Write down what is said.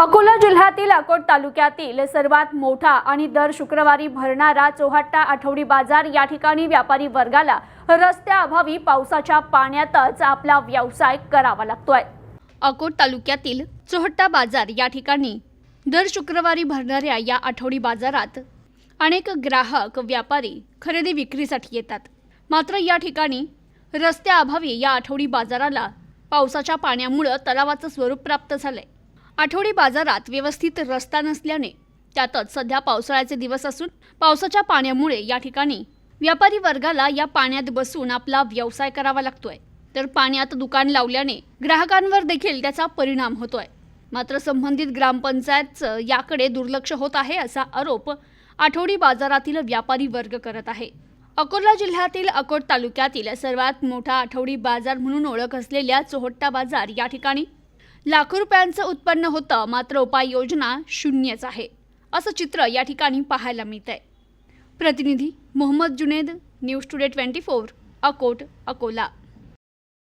अकोला जिल्ह्यातील अकोट तालुक्यातील सर्वात मोठा आणि दर शुक्रवारी भरणारा चोहाट्टा आठवडी बाजार या ठिकाणी व्यापारी वर्गाला रस्त्याअभावी पावसाच्या पाण्यातच आपला व्यवसाय करावा लागतोय. अकोट तालुक्यातील चोहट्टा बाजार या ठिकाणी दर शुक्रवारी भरणाऱ्या या आठवडी बाजारात अनेक ग्राहक व्यापारी खरेदी विक्रीसाठी येतात. मात्र या ठिकाणी रस्त्याअभावी या आठवडी बाजाराला पावसाच्या पाण्यामुळं तलावाचं स्वरूप प्राप्त झालंय. आठवडी बाजारात व्यवस्थित रस्ता नसल्याने त्यातच सध्या पावसाळ्याचे दिवस असून पावसाच्या पाण्यामुळे या ठिकाणी व्यापारी वर्गाला या पाण्यात बसून आपला व्यवसाय करावा लागतोय. तर पाण्यात दुकान लावल्याने ग्राहकांवर देखील त्याचा परिणाम होतोय. मात्र संबंधित ग्रामपंचायतचं याकडे दुर्लक्ष होत आहे असा आरोप आठवडी बाजारातील व्यापारी वर्ग करत आहे. अकोला जिल्ह्यातील अकोट तालुक्यातील सर्वात मोठा आठवडी बाजार म्हणून ओळख असलेल्या चोहट्टा बाजार या ठिकाणी लाखो रुपयांचं उत्पन्न होतं मात्र उपाययोजना शून्यच आहे असं चित्र या ठिकाणी पाहायला मिळत आहे प्रतिनिधी Mohammad Juned news today twenty four Akot Akola.